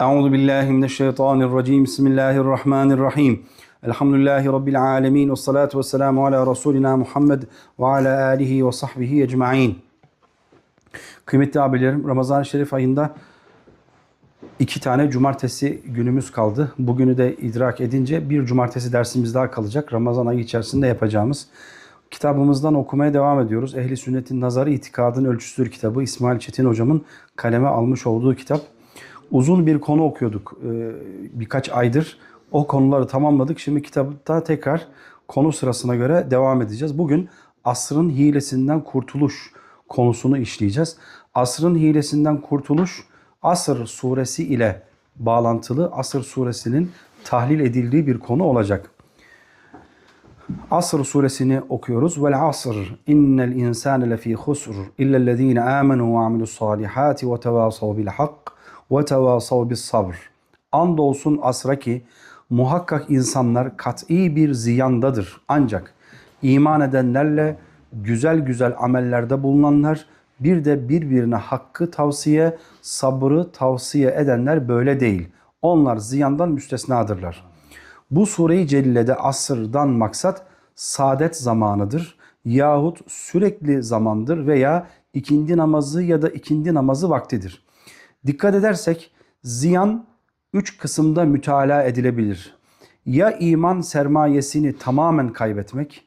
Euzu billahi mineşşeytanirracim. Bismillahirrahmanirrahim. Elhamdülillahi rabbil alamin ve salatu vesselamu ala resulina Muhammed ve ala alihi ve sahbihi ecmaîn. Kıymetli abilerim, Ramazan-ı Şerif ayında iki tane cumartesi günümüz kaldı. Bugünü de idrak edince bir cumartesi dersimiz daha kalacak. Ramazan ayı içerisinde yapacağımız kitabımızdan okumaya devam ediyoruz. Ehli Sünnet'in Nazarı İtikadın Ölçüsüdür kitabı İsmail Çetin hocamın kaleme almış olduğu kitap. Uzun bir konu okuyorduk ee, birkaç aydır. O konuları tamamladık. Şimdi kitapta tekrar konu sırasına göre devam edeceğiz. Bugün asrın hilesinden kurtuluş konusunu işleyeceğiz. Asrın hilesinden kurtuluş Asr suresi ile bağlantılı Asr suresinin tahlil edildiği bir konu olacak. Asr suresini okuyoruz. Vel asr innel insane lefî husr illellezîne âmenû ve amilus salihâti ve tevâsav bil hak ve tevâsav bis sabr. Andolsun asra ki muhakkak insanlar kat'i bir ziyandadır. Ancak iman edenlerle güzel güzel amellerde bulunanlar bir de birbirine hakkı tavsiye, sabrı tavsiye edenler böyle değil. Onlar ziyandan müstesnadırlar. Bu sureyi celilede asırdan maksat saadet zamanıdır yahut sürekli zamandır veya ikindi namazı ya da ikindi namazı vaktidir. Dikkat edersek ziyan üç kısımda mütalaa edilebilir. Ya iman sermayesini tamamen kaybetmek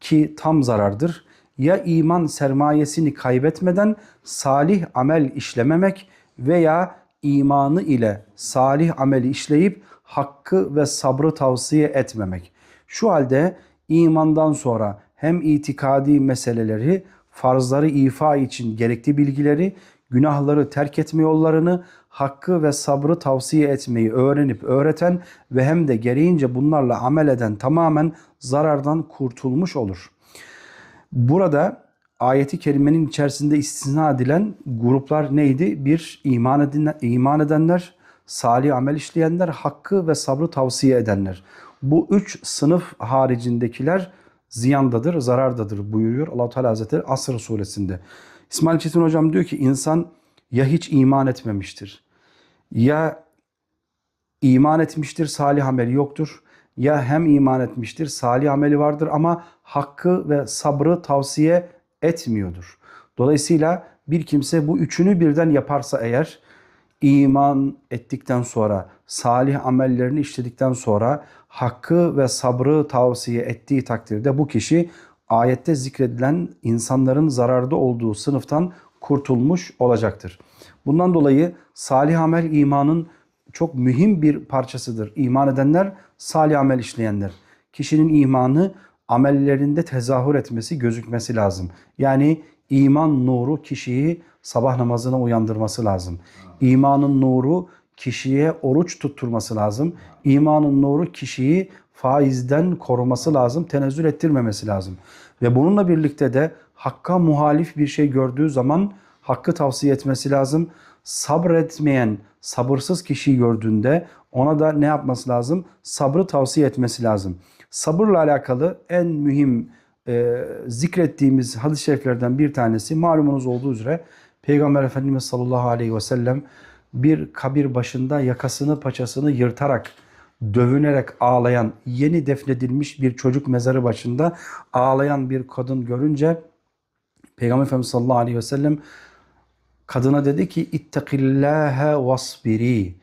ki tam zarardır ya iman sermayesini kaybetmeden salih amel işlememek veya imanı ile salih ameli işleyip hakkı ve sabrı tavsiye etmemek. Şu halde imandan sonra hem itikadi meseleleri, farzları ifa için gerekli bilgileri, günahları terk etme yollarını, hakkı ve sabrı tavsiye etmeyi öğrenip öğreten ve hem de gereğince bunlarla amel eden tamamen zarardan kurtulmuş olur.'' Burada ayeti kerimenin içerisinde istisna edilen gruplar neydi? Bir iman, edin, iman edenler, salih amel işleyenler, hakkı ve sabrı tavsiye edenler. Bu üç sınıf haricindekiler ziyandadır, zarardadır buyuruyor allah Teala Hazretleri Asr suresinde. İsmail Çetin Hocam diyor ki insan ya hiç iman etmemiştir ya iman etmiştir salih ameli yoktur ya hem iman etmiştir, salih ameli vardır ama hakkı ve sabrı tavsiye etmiyordur. Dolayısıyla bir kimse bu üçünü birden yaparsa eğer iman ettikten sonra, salih amellerini işledikten sonra hakkı ve sabrı tavsiye ettiği takdirde bu kişi ayette zikredilen insanların zararda olduğu sınıftan kurtulmuş olacaktır. Bundan dolayı salih amel imanın çok mühim bir parçasıdır. İman edenler, salih amel işleyenler. Kişinin imanı amellerinde tezahür etmesi, gözükmesi lazım. Yani iman nuru kişiyi sabah namazına uyandırması lazım. İmanın nuru kişiye oruç tutturması lazım. İmanın nuru kişiyi faizden koruması lazım, tenezzül ettirmemesi lazım. Ve bununla birlikte de hakka muhalif bir şey gördüğü zaman hakkı tavsiye etmesi lazım. Sabretmeyen, sabırsız kişiyi gördüğünde ona da ne yapması lazım? Sabrı tavsiye etmesi lazım. Sabırla alakalı en mühim e, zikrettiğimiz hadis-i şeriflerden bir tanesi malumunuz olduğu üzere Peygamber Efendimiz sallallahu aleyhi ve sellem bir kabir başında yakasını paçasını yırtarak dövünerek ağlayan yeni defnedilmiş bir çocuk mezarı başında ağlayan bir kadın görünce Peygamber Efendimiz sallallahu aleyhi ve sellem kadına dedi ki ittakillâhe vasbiri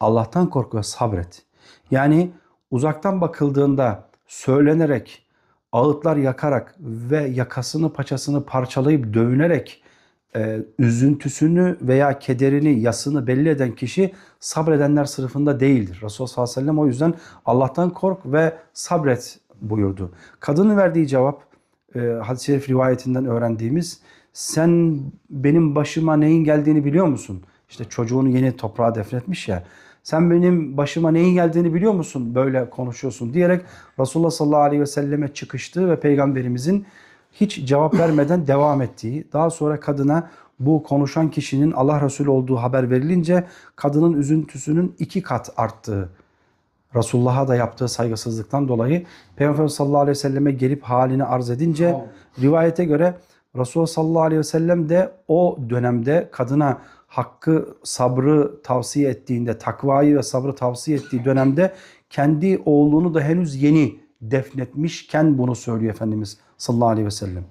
Allah'tan kork ve sabret. Yani uzaktan bakıldığında söylenerek, ağıtlar yakarak ve yakasını paçasını parçalayıp dövünerek e, üzüntüsünü veya kederini, yasını belli eden kişi sabredenler sınıfında değildir. Resulullah sallallahu aleyhi ve sellem o yüzden Allah'tan kork ve sabret buyurdu. Kadının verdiği cevap e, hadis-i şerif rivayetinden öğrendiğimiz sen benim başıma neyin geldiğini biliyor musun? İşte çocuğunu yeni toprağa defnetmiş ya. Sen benim başıma neyin geldiğini biliyor musun? Böyle konuşuyorsun diyerek Resulullah sallallahu aleyhi ve selleme çıkıştığı ve peygamberimizin hiç cevap vermeden devam ettiği, daha sonra kadına bu konuşan kişinin Allah Resulü olduğu haber verilince kadının üzüntüsünün iki kat arttığı, Resulullah'a da yaptığı saygısızlıktan dolayı Peygamber sallallahu aleyhi ve selleme gelip halini arz edince rivayete göre Resulullah sallallahu aleyhi ve sellem de o dönemde kadına hakkı, sabrı tavsiye ettiğinde, takvayı ve sabrı tavsiye ettiği dönemde kendi oğlunu da henüz yeni defnetmişken bunu söylüyor Efendimiz sallallahu aleyhi ve sellem.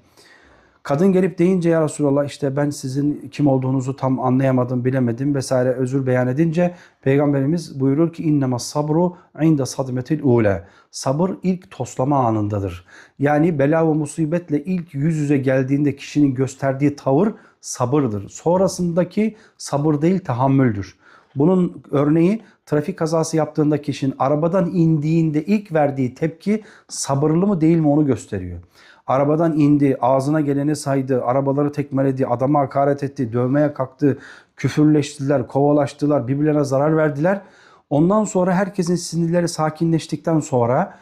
Kadın gelip deyince ya Resulallah işte ben sizin kim olduğunuzu tam anlayamadım, bilemedim vesaire özür beyan edince Peygamberimiz buyurur ki innema sabru inde sadmetil ule. Sabır ilk toslama anındadır. Yani bela ve musibetle ilk yüz yüze geldiğinde kişinin gösterdiği tavır sabırdır. Sonrasındaki sabır değil tahammüldür. Bunun örneği trafik kazası yaptığında kişinin arabadan indiğinde ilk verdiği tepki sabırlı mı değil mi onu gösteriyor. Arabadan indi, ağzına geleni saydı, arabaları tekmeledi, adama hakaret etti, dövmeye kalktı, küfürleştiler, kovalaştılar, birbirlerine zarar verdiler. Ondan sonra herkesin sinirleri sakinleştikten sonra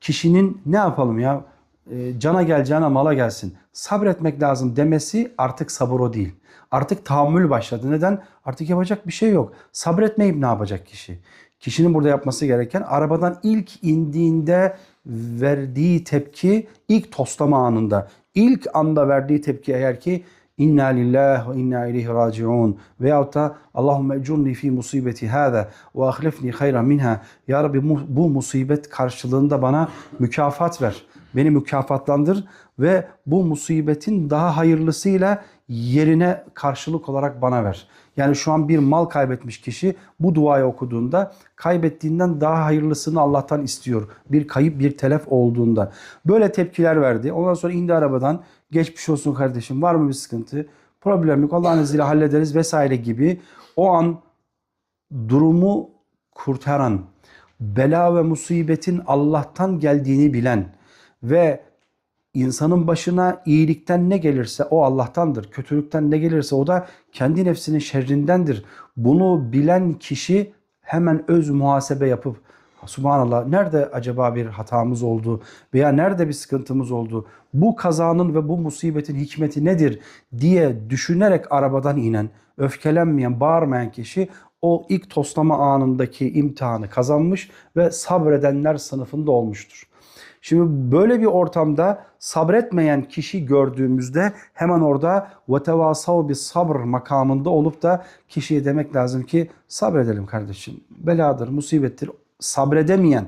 kişinin ne yapalım ya e, cana gel cana mala gelsin sabretmek lazım demesi artık sabır o değil. Artık tahammül başladı. Neden? Artık yapacak bir şey yok. Sabretmeyip ne yapacak kişi? Kişinin burada yapması gereken arabadan ilk indiğinde verdiği tepki ilk toslama anında. İlk anda verdiği tepki eğer ki İnna lillahi ve inna ileyhi raciun veyahut da Allahümme ecurni fi musibeti hâze ve ahlifni hayran minha. Ya Rabbi bu musibet karşılığında bana mükafat ver. Beni mükafatlandır ve bu musibetin daha hayırlısıyla yerine karşılık olarak bana ver. Yani şu an bir mal kaybetmiş kişi bu duayı okuduğunda kaybettiğinden daha hayırlısını Allah'tan istiyor. Bir kayıp bir telef olduğunda. Böyle tepkiler verdi. Ondan sonra indi arabadan geçmiş olsun kardeşim var mı bir sıkıntı? Problem yok Allah'ın izniyle hallederiz vesaire gibi o an durumu kurtaran, bela ve musibetin Allah'tan geldiğini bilen ve insanın başına iyilikten ne gelirse o Allah'tandır. Kötülükten ne gelirse o da kendi nefsinin şerrindendir. Bunu bilen kişi hemen öz muhasebe yapıp Subhanallah nerede acaba bir hatamız oldu veya nerede bir sıkıntımız oldu? Bu kazanın ve bu musibetin hikmeti nedir diye düşünerek arabadan inen, öfkelenmeyen, bağırmayan kişi o ilk toslama anındaki imtihanı kazanmış ve sabredenler sınıfında olmuştur. Şimdi böyle bir ortamda sabretmeyen kişi gördüğümüzde hemen orada vetevasav bir sabır makamında olup da kişiye demek lazım ki sabredelim kardeşim. Beladır, musibettir. Sabredemeyen,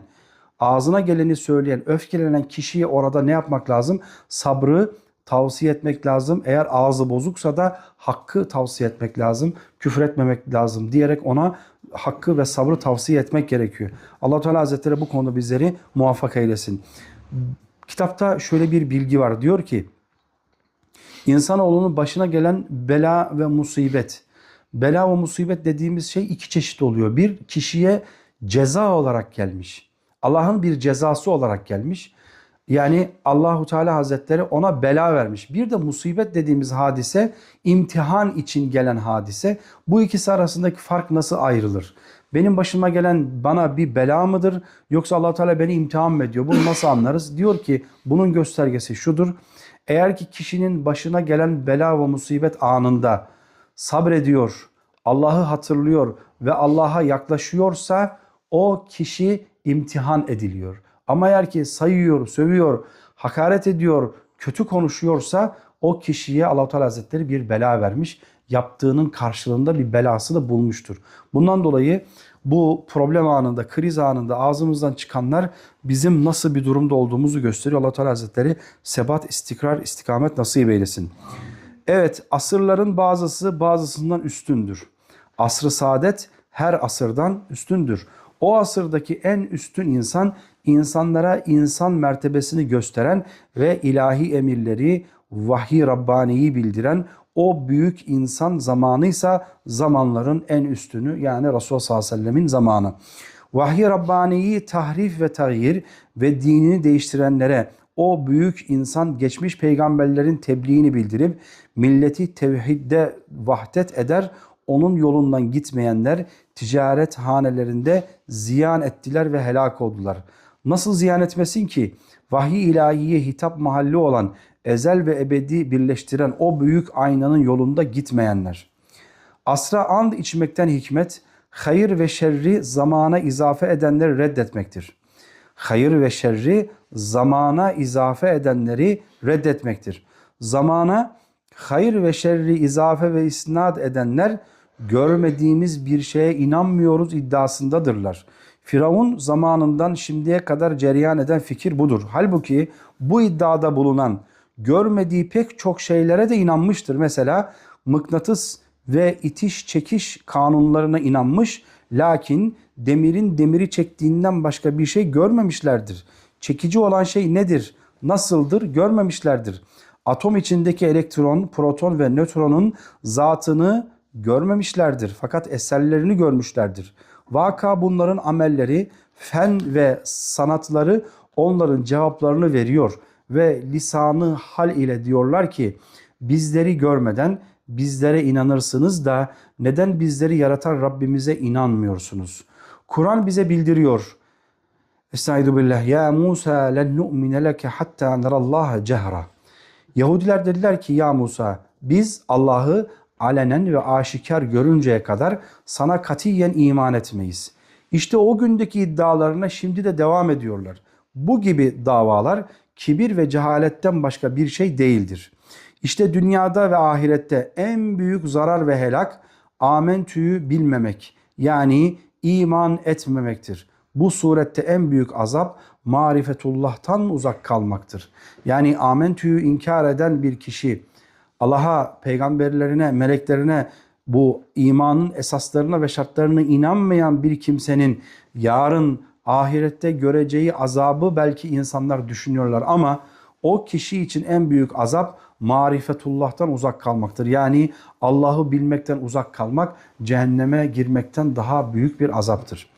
ağzına geleni söyleyen, öfkelenen kişiye orada ne yapmak lazım? Sabrı tavsiye etmek lazım. Eğer ağzı bozuksa da hakkı tavsiye etmek lazım. Küfür etmemek lazım diyerek ona hakkı ve sabrı tavsiye etmek gerekiyor. allah Teala Hazretleri bu konuda bizleri muvaffak eylesin. Kitapta şöyle bir bilgi var. Diyor ki insanoğlunun başına gelen bela ve musibet. Bela ve musibet dediğimiz şey iki çeşit oluyor. Bir kişiye ceza olarak gelmiş. Allah'ın bir cezası olarak gelmiş. Yani Allahu Teala Hazretleri ona bela vermiş. Bir de musibet dediğimiz hadise imtihan için gelen hadise. Bu ikisi arasındaki fark nasıl ayrılır? Benim başıma gelen bana bir bela mıdır yoksa Allah Teala beni imtihan mı ediyor? Bunu nasıl anlarız? Diyor ki bunun göstergesi şudur. Eğer ki kişinin başına gelen bela ve musibet anında sabrediyor, Allah'ı hatırlıyor ve Allah'a yaklaşıyorsa o kişi imtihan ediliyor. Ama eğer ki sayıyor, sövüyor, hakaret ediyor, kötü konuşuyorsa o kişiye Allah Teala Hazretleri bir bela vermiş. Yaptığının karşılığında bir belası da bulmuştur. Bundan dolayı bu problem anında, kriz anında ağzımızdan çıkanlar bizim nasıl bir durumda olduğumuzu gösteriyor. Allah Teala Hazretleri sebat, istikrar, istikamet nasip eylesin. Evet, asırların bazısı bazısından üstündür. Asrı saadet her asırdan üstündür. O asırdaki en üstün insan insanlara insan mertebesini gösteren ve ilahi emirleri, vahiy Rabbani'yi bildiren o büyük insan zamanıysa zamanların en üstünü yani Resulullah sallallahu aleyhi ve sellemin zamanı. Vahiy Rabbani'yi tahrif ve tagyir ve dinini değiştirenlere o büyük insan geçmiş peygamberlerin tebliğini bildirip milleti tevhidde vahdet eder onun yolundan gitmeyenler ticaret hanelerinde ziyan ettiler ve helak oldular. Nasıl ziyan etmesin ki? Vahiy ilahiye hitap mahalli olan ezel ve ebedi birleştiren o büyük aynanın yolunda gitmeyenler. Asra and içmekten hikmet, hayır ve şerri zamana izafe edenleri reddetmektir. Hayır ve şerri zamana izafe edenleri reddetmektir. Zamana hayır ve şerri izafe ve isnat edenler görmediğimiz bir şeye inanmıyoruz iddiasındadırlar. Firavun zamanından şimdiye kadar cereyan eden fikir budur. Halbuki bu iddiada bulunan görmediği pek çok şeylere de inanmıştır. Mesela mıknatıs ve itiş çekiş kanunlarına inanmış lakin demirin demiri çektiğinden başka bir şey görmemişlerdir. Çekici olan şey nedir? Nasıldır? Görmemişlerdir. Atom içindeki elektron, proton ve nötronun zatını görmemişlerdir. Fakat eserlerini görmüşlerdir. Vaka bunların amelleri, fen ve sanatları onların cevaplarını veriyor ve lisanı hal ile diyorlar ki bizleri görmeden bizlere inanırsınız da neden bizleri yaratan Rabbimize inanmıyorsunuz? Kur'an bize bildiriyor. Estaizu billah. Ya Musa len nu'mine leke hatta nerallaha cehra. Yahudiler dediler ki ya Musa biz Allah'ı alenen ve aşikar görünceye kadar sana katiyen iman etmeyiz. İşte o gündeki iddialarına şimdi de devam ediyorlar. Bu gibi davalar kibir ve cehaletten başka bir şey değildir. İşte dünyada ve ahirette en büyük zarar ve helak amentüyü bilmemek yani iman etmemektir. Bu surette en büyük azap marifetullah'tan uzak kalmaktır. Yani amentüyü inkar eden bir kişi Allah'a, peygamberlerine, meleklerine bu imanın esaslarına ve şartlarına inanmayan bir kimsenin yarın ahirette göreceği azabı belki insanlar düşünüyorlar ama o kişi için en büyük azap marifetullah'tan uzak kalmaktır. Yani Allah'ı bilmekten uzak kalmak cehenneme girmekten daha büyük bir azaptır.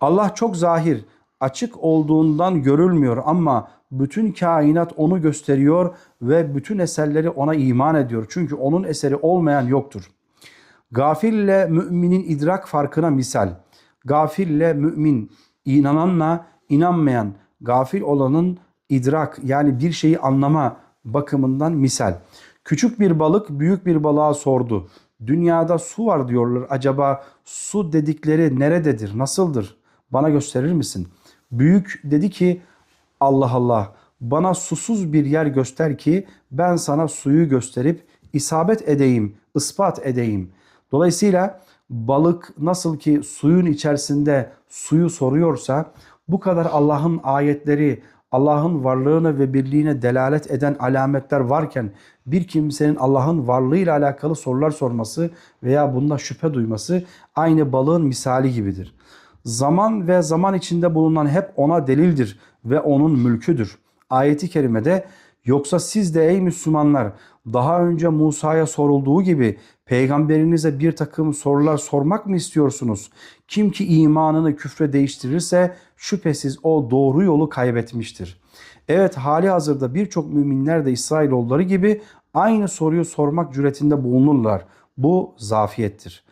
Allah çok zahir, açık olduğundan görülmüyor ama bütün kainat onu gösteriyor ve bütün eserleri ona iman ediyor. Çünkü onun eseri olmayan yoktur. Gafille müminin idrak farkına misal. Gafille mümin, inananla inanmayan, gafil olanın idrak yani bir şeyi anlama bakımından misal. Küçük bir balık büyük bir balığa sordu. Dünyada su var diyorlar. Acaba su dedikleri nerededir? Nasıldır? Bana gösterir misin? Büyük dedi ki Allah Allah bana susuz bir yer göster ki ben sana suyu gösterip isabet edeyim, ispat edeyim. Dolayısıyla balık nasıl ki suyun içerisinde suyu soruyorsa bu kadar Allah'ın ayetleri, Allah'ın varlığına ve birliğine delalet eden alametler varken bir kimsenin Allah'ın varlığıyla alakalı sorular sorması veya bunda şüphe duyması aynı balığın misali gibidir. Zaman ve zaman içinde bulunan hep ona delildir ve onun mülküdür. Ayeti kerimede yoksa siz de ey Müslümanlar daha önce Musa'ya sorulduğu gibi peygamberinize bir takım sorular sormak mı istiyorsunuz? Kim ki imanını küfre değiştirirse şüphesiz o doğru yolu kaybetmiştir. Evet hali hazırda birçok müminler de İsrailoğulları gibi aynı soruyu sormak cüretinde bulunurlar. Bu zafiyettir.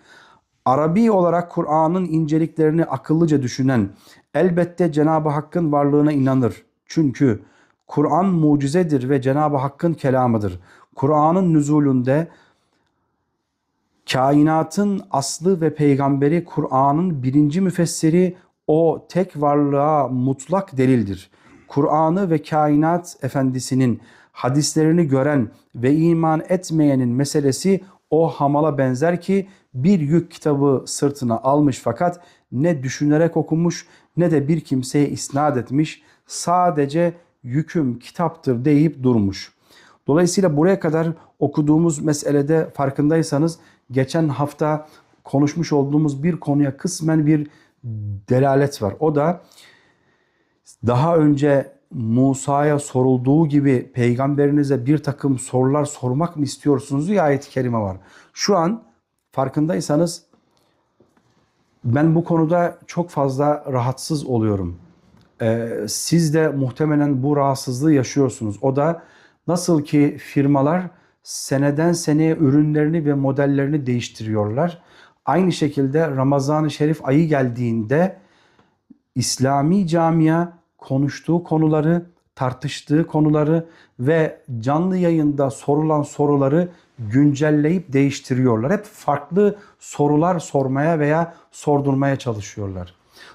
Arabi olarak Kur'an'ın inceliklerini akıllıca düşünen elbette Cenab-ı Hakk'ın varlığına inanır. Çünkü Kur'an mucizedir ve Cenab-ı Hakk'ın kelamıdır. Kur'an'ın nüzulünde kainatın aslı ve peygamberi Kur'an'ın birinci müfessiri o tek varlığa mutlak delildir. Kur'an'ı ve kainat efendisinin hadislerini gören ve iman etmeyenin meselesi o hamala benzer ki bir yük kitabı sırtına almış fakat ne düşünerek okumuş ne de bir kimseye isnat etmiş. Sadece yüküm kitaptır deyip durmuş. Dolayısıyla buraya kadar okuduğumuz meselede farkındaysanız geçen hafta konuşmuş olduğumuz bir konuya kısmen bir delalet var. O da daha önce Musa'ya sorulduğu gibi peygamberinize bir takım sorular sormak mı istiyorsunuz diye ayet-i kerime var. Şu an farkındaysanız ben bu konuda çok fazla rahatsız oluyorum. Ee, siz de muhtemelen bu rahatsızlığı yaşıyorsunuz. O da nasıl ki firmalar seneden seneye ürünlerini ve modellerini değiştiriyorlar. Aynı şekilde Ramazan-ı Şerif ayı geldiğinde İslami camia konuştuğu konuları, tartıştığı konuları ve canlı yayında sorulan soruları güncelleyip değiştiriyorlar. Hep farklı sorular sormaya veya sordurmaya çalışıyorlar.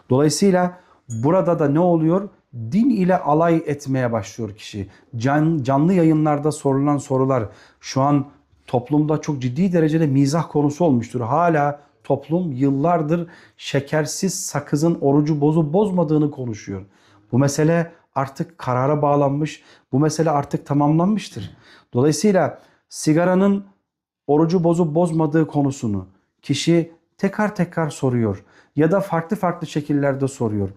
Dolayısıyla burada da ne oluyor? Din ile alay etmeye başlıyor kişi. Can, canlı yayınlarda sorulan sorular şu an toplumda çok ciddi derecede mizah konusu olmuştur. Hala toplum yıllardır şekersiz sakızın orucu bozup bozmadığını konuşuyor. Bu mesele artık karara bağlanmış. Bu mesele artık tamamlanmıştır. Dolayısıyla sigaranın orucu bozup bozmadığı konusunu kişi tekrar tekrar soruyor ya da farklı farklı şekillerde soruyor.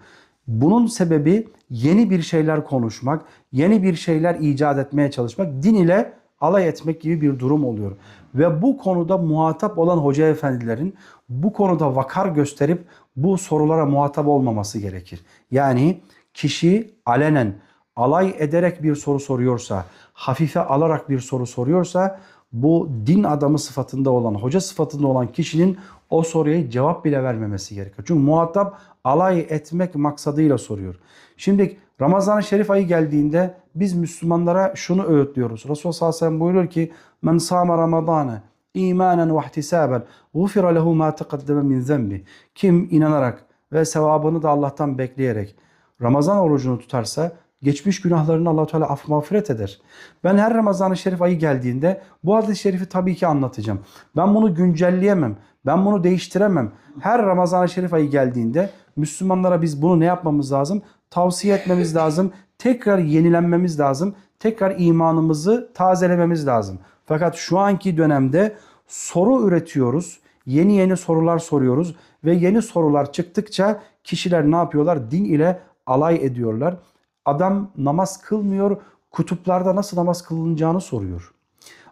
Bunun sebebi yeni bir şeyler konuşmak, yeni bir şeyler icat etmeye çalışmak, din ile alay etmek gibi bir durum oluyor. Ve bu konuda muhatap olan hoca efendilerin bu konuda vakar gösterip bu sorulara muhatap olmaması gerekir. Yani kişi alenen alay ederek bir soru soruyorsa, hafife alarak bir soru soruyorsa bu din adamı sıfatında olan, hoca sıfatında olan kişinin o soruya cevap bile vermemesi gerekiyor. Çünkü muhatap alay etmek maksadıyla soruyor. Şimdi Ramazan-ı Şerif ayı geldiğinde biz Müslümanlara şunu öğütlüyoruz. Resulullah sallallahu aleyhi ve sellem buyuruyor ki Men sama Ramazan'ı imanen ve ihtisaben gufira lehu ma min zenbi. Kim inanarak ve sevabını da Allah'tan bekleyerek Ramazan orucunu tutarsa geçmiş günahlarını Allah Teala af mağfiret eder. Ben her Ramazan-ı Şerif ayı geldiğinde bu hadis-i şerifi tabii ki anlatacağım. Ben bunu güncelleyemem. Ben bunu değiştiremem. Her Ramazan-ı Şerif ayı geldiğinde Müslümanlara biz bunu ne yapmamız lazım? Tavsiye etmemiz lazım. Tekrar yenilenmemiz lazım. Tekrar imanımızı tazelememiz lazım. Fakat şu anki dönemde soru üretiyoruz. Yeni yeni sorular soruyoruz ve yeni sorular çıktıkça kişiler ne yapıyorlar? Din ile alay ediyorlar. Adam namaz kılmıyor, kutuplarda nasıl namaz kılınacağını soruyor.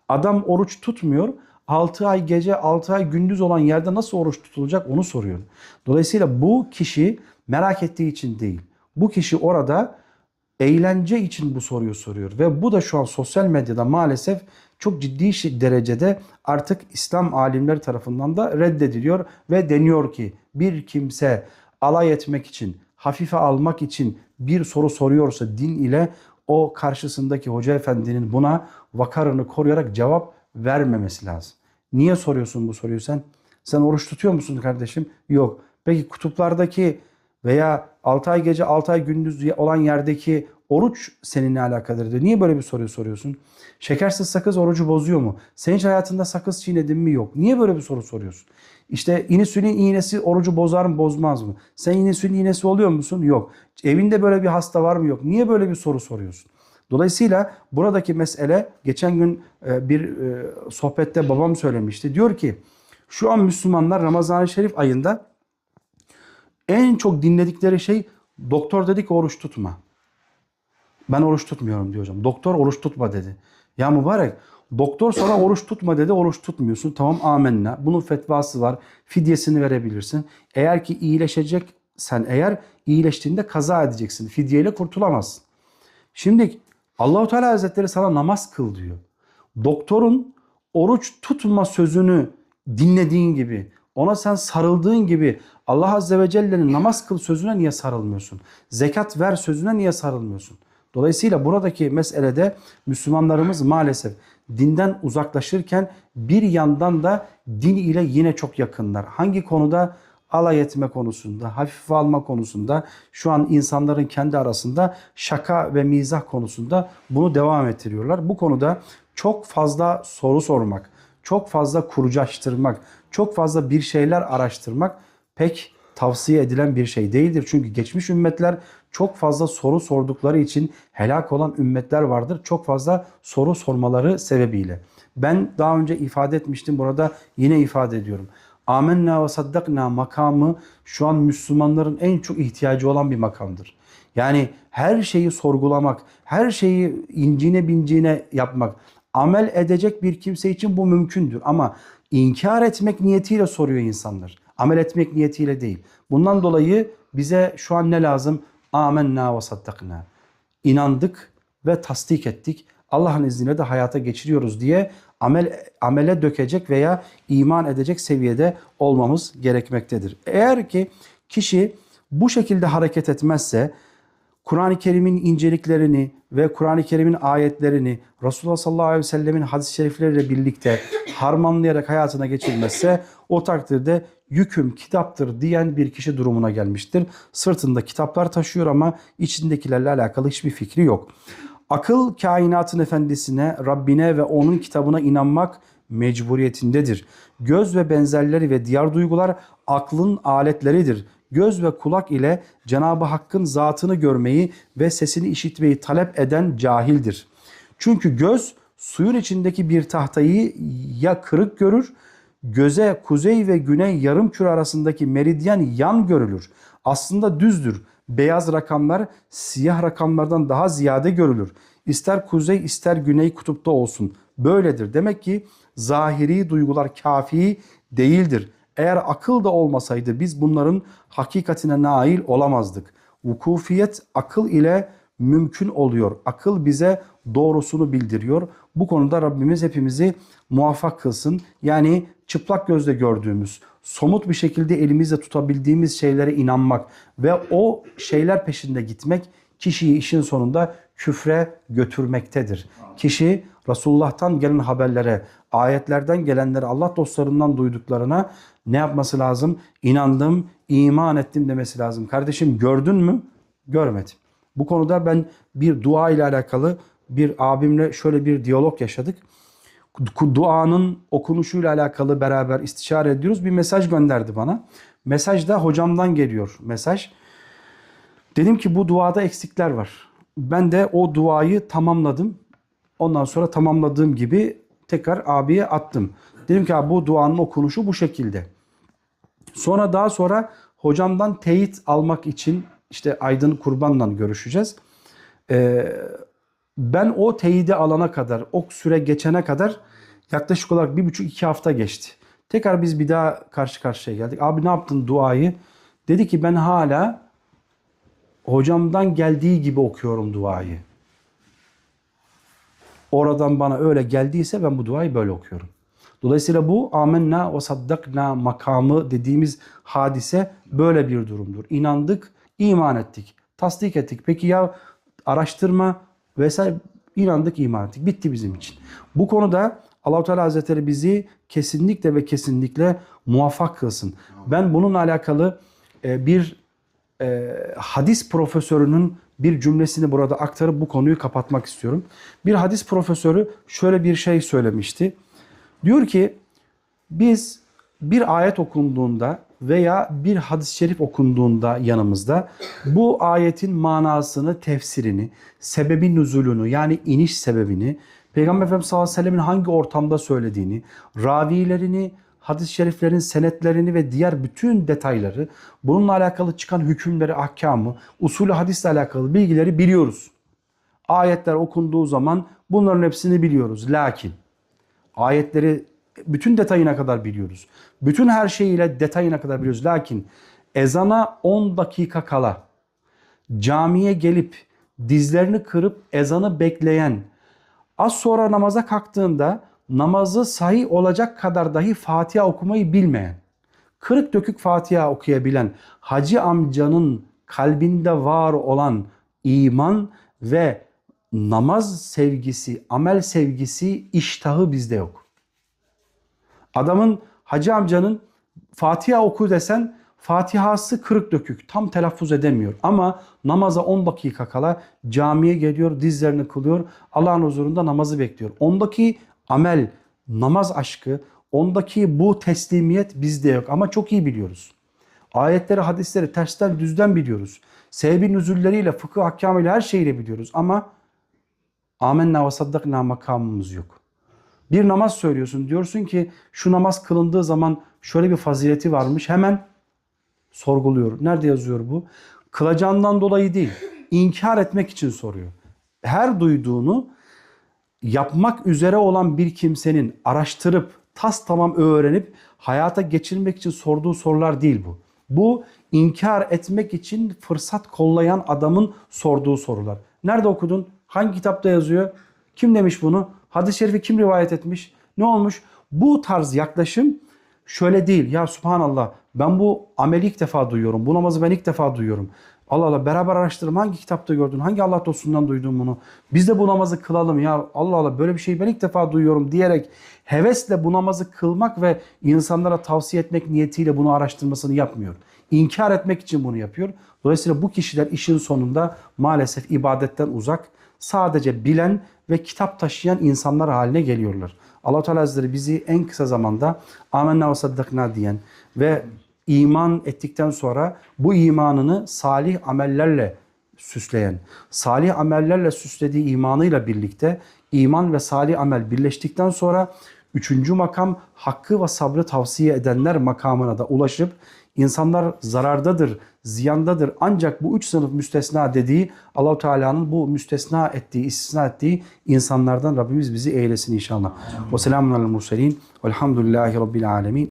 Adam oruç tutmuyor, 6 ay gece 6 ay gündüz olan yerde nasıl oruç tutulacak onu soruyor. Dolayısıyla bu kişi merak ettiği için değil. Bu kişi orada eğlence için bu soruyu soruyor. Ve bu da şu an sosyal medyada maalesef çok ciddi derecede artık İslam alimleri tarafından da reddediliyor. Ve deniyor ki bir kimse alay etmek için, hafife almak için bir soru soruyorsa din ile o karşısındaki hoca efendinin buna vakarını koruyarak cevap vermemesi lazım. Niye soruyorsun bu soruyu sen? Sen oruç tutuyor musun kardeşim? Yok. Peki kutuplardaki veya 6 ay gece 6 ay gündüz olan yerdeki oruç seninle alakalıdır diyor. Niye böyle bir soruyu soruyorsun? Şekersiz sakız orucu bozuyor mu? Sen hiç hayatında sakız çiğnedin mi? Yok. Niye böyle bir soru soruyorsun? İşte insülin iğnesi orucu bozar mı bozmaz mı? Sen insülin iğnesi oluyor musun? Yok. Evinde böyle bir hasta var mı? Yok. Niye böyle bir soru soruyorsun? Dolayısıyla buradaki mesele geçen gün e, bir e, sohbette babam söylemişti. Diyor ki şu an Müslümanlar Ramazan-ı Şerif ayında en çok dinledikleri şey doktor dedi ki oruç tutma. Ben oruç tutmuyorum diyor hocam. Doktor oruç tutma dedi. Ya mübarek doktor sana oruç tutma dedi oruç tutmuyorsun. Tamam amenna. Bunun fetvası var. Fidyesini verebilirsin. Eğer ki iyileşecek sen eğer iyileştiğinde kaza edeceksin. Fidyeyle kurtulamazsın. Şimdi Allahu Teala Hazretleri sana namaz kıl diyor. Doktorun oruç tutma sözünü dinlediğin gibi, ona sen sarıldığın gibi Allah Azze ve Celle'nin namaz kıl sözüne niye sarılmıyorsun? Zekat ver sözüne niye sarılmıyorsun? Dolayısıyla buradaki meselede Müslümanlarımız maalesef dinden uzaklaşırken bir yandan da din ile yine çok yakınlar. Hangi konuda? Alay etme konusunda, hafife alma konusunda, şu an insanların kendi arasında şaka ve mizah konusunda bunu devam ettiriyorlar. Bu konuda çok fazla soru sormak, çok fazla kurucaştırmak, çok fazla bir şeyler araştırmak pek tavsiye edilen bir şey değildir. Çünkü geçmiş ümmetler çok fazla soru sordukları için helak olan ümmetler vardır. Çok fazla soru sormaları sebebiyle. Ben daha önce ifade etmiştim burada yine ifade ediyorum. Amenna ve saddakna makamı şu an Müslümanların en çok ihtiyacı olan bir makamdır. Yani her şeyi sorgulamak, her şeyi incine bincine yapmak, amel edecek bir kimse için bu mümkündür. Ama inkar etmek niyetiyle soruyor insanlar. Amel etmek niyetiyle değil. Bundan dolayı bize şu an ne lazım? Amenna ve saddakna. İnandık ve tasdik ettik. Allah'ın izniyle de hayata geçiriyoruz diye amel amele dökecek veya iman edecek seviyede olmamız gerekmektedir. Eğer ki kişi bu şekilde hareket etmezse Kur'an-ı Kerim'in inceliklerini ve Kur'an-ı Kerim'in ayetlerini Resulullah sallallahu aleyhi ve sellemin hadis-i şerifleriyle birlikte harmanlayarak hayatına geçirmezse o takdirde yüküm kitaptır diyen bir kişi durumuna gelmiştir. Sırtında kitaplar taşıyor ama içindekilerle alakalı hiçbir fikri yok. Akıl kainatın efendisine, Rabbine ve onun kitabına inanmak mecburiyetindedir. Göz ve benzerleri ve diğer duygular aklın aletleridir. Göz ve kulak ile Cenab-ı Hakk'ın zatını görmeyi ve sesini işitmeyi talep eden cahildir. Çünkü göz suyun içindeki bir tahtayı ya kırık görür, göze kuzey ve güney yarım küre arasındaki meridyen yan görülür. Aslında düzdür. Beyaz rakamlar siyah rakamlardan daha ziyade görülür. İster kuzey ister güney kutupta olsun. Böyledir. Demek ki zahiri duygular kafi değildir. Eğer akıl da olmasaydı biz bunların hakikatine nail olamazdık. Vukufiyet akıl ile mümkün oluyor. Akıl bize doğrusunu bildiriyor. Bu konuda Rabbimiz hepimizi muvaffak kılsın. Yani çıplak gözle gördüğümüz, somut bir şekilde elimizle tutabildiğimiz şeylere inanmak ve o şeyler peşinde gitmek kişiyi işin sonunda küfre götürmektedir. Kişi Resulullah'tan gelen haberlere, ayetlerden gelenlere, Allah dostlarından duyduklarına ne yapması lazım? İnandım, iman ettim demesi lazım. Kardeşim gördün mü? Görmedim. Bu konuda ben bir dua ile alakalı bir abimle şöyle bir diyalog yaşadık. Duanın okunuşuyla alakalı beraber istişare ediyoruz. Bir mesaj gönderdi bana. Mesaj da hocamdan geliyor mesaj. Dedim ki bu duada eksikler var. Ben de o duayı tamamladım. Ondan sonra tamamladığım gibi tekrar abiye attım. Dedim ki abi bu duanın okunuşu bu şekilde. Sonra daha sonra hocamdan teyit almak için işte Aydın Kurban'la görüşeceğiz. Ee, ben o teyidi alana kadar, o süre geçene kadar yaklaşık olarak bir buçuk iki hafta geçti. Tekrar biz bir daha karşı karşıya geldik. Abi ne yaptın duayı? Dedi ki ben hala hocamdan geldiği gibi okuyorum duayı. Oradan bana öyle geldiyse ben bu duayı böyle okuyorum. Dolayısıyla bu amenna ve saddakna makamı dediğimiz hadise böyle bir durumdur. İnandık, iman ettik, tasdik ettik. Peki ya araştırma vesaire inandık, iman ettik. Bitti bizim için. Bu konuda Allahu Teala Hazretleri bizi kesinlikle ve kesinlikle muvaffak kılsın. Ben bununla alakalı e, bir e, hadis profesörünün bir cümlesini burada aktarıp bu konuyu kapatmak istiyorum. Bir hadis profesörü şöyle bir şey söylemişti. Diyor ki biz bir ayet okunduğunda veya bir hadis-i şerif okunduğunda yanımızda bu ayetin manasını, tefsirini, sebebi nüzulunu yani iniş sebebini, Peygamber Efendimiz sallallahu aleyhi ve sellemin hangi ortamda söylediğini, ravilerini, hadis-i şeriflerin senetlerini ve diğer bütün detayları, bununla alakalı çıkan hükümleri, ahkamı, usulü hadisle alakalı bilgileri biliyoruz. Ayetler okunduğu zaman bunların hepsini biliyoruz. Lakin ayetleri bütün detayına kadar biliyoruz. Bütün her şeyiyle detayına kadar biliyoruz. Lakin ezana 10 dakika kala camiye gelip dizlerini kırıp ezanı bekleyen az sonra namaza kalktığında namazı sahih olacak kadar dahi Fatiha okumayı bilmeyen, kırık dökük Fatiha okuyabilen hacı amcanın kalbinde var olan iman ve namaz sevgisi, amel sevgisi, iştahı bizde yok. Adamın hacı amcanın Fatiha oku desen Fatihası kırık dökük tam telaffuz edemiyor. Ama namaza 10 dakika kala camiye geliyor dizlerini kılıyor. Allah'ın huzurunda namazı bekliyor. Ondaki amel, namaz aşkı, ondaki bu teslimiyet bizde yok ama çok iyi biliyoruz. Ayetleri, hadisleri tersten düzden biliyoruz. Sebebi nüzulleriyle, fıkıh ahkamıyla her şeyle biliyoruz ama amenna ve saddakna makamımız yok. Bir namaz söylüyorsun diyorsun ki şu namaz kılındığı zaman şöyle bir fazileti varmış hemen sorguluyor. Nerede yazıyor bu? Kılacağından dolayı değil, inkar etmek için soruyor. Her duyduğunu yapmak üzere olan bir kimsenin araştırıp tas tamam öğrenip hayata geçirmek için sorduğu sorular değil bu. Bu inkar etmek için fırsat kollayan adamın sorduğu sorular. Nerede okudun? Hangi kitapta yazıyor? Kim demiş bunu? Hadis-i şerifi kim rivayet etmiş? Ne olmuş? Bu tarz yaklaşım şöyle değil. Ya subhanallah ben bu ameli ilk defa duyuyorum. Bu namazı ben ilk defa duyuyorum. Allah Allah beraber araştıralım. Hangi kitapta gördün? Hangi Allah dostundan duydun bunu? Biz de bu namazı kılalım ya. Allah Allah böyle bir şeyi ben ilk defa duyuyorum diyerek hevesle bu namazı kılmak ve insanlara tavsiye etmek niyetiyle bunu araştırmasını yapmıyor. İnkar etmek için bunu yapıyor. Dolayısıyla bu kişiler işin sonunda maalesef ibadetten uzak, sadece bilen ve kitap taşıyan insanlar haline geliyorlar. Allah Teala Hazretleri bizi en kısa zamanda amenna ve saddakna diyen ve iman ettikten sonra bu imanını salih amellerle süsleyen, salih amellerle süslediği imanıyla birlikte iman ve salih amel birleştikten sonra üçüncü makam hakkı ve sabrı tavsiye edenler makamına da ulaşıp insanlar zarardadır, ziyandadır ancak bu üç sınıf müstesna dediği Allahu Teala'nın bu müstesna ettiği, istisna ettiği insanlardan Rabbimiz bizi eylesin inşallah. Ve selamun alel murselin velhamdülillahi rabbil alemin.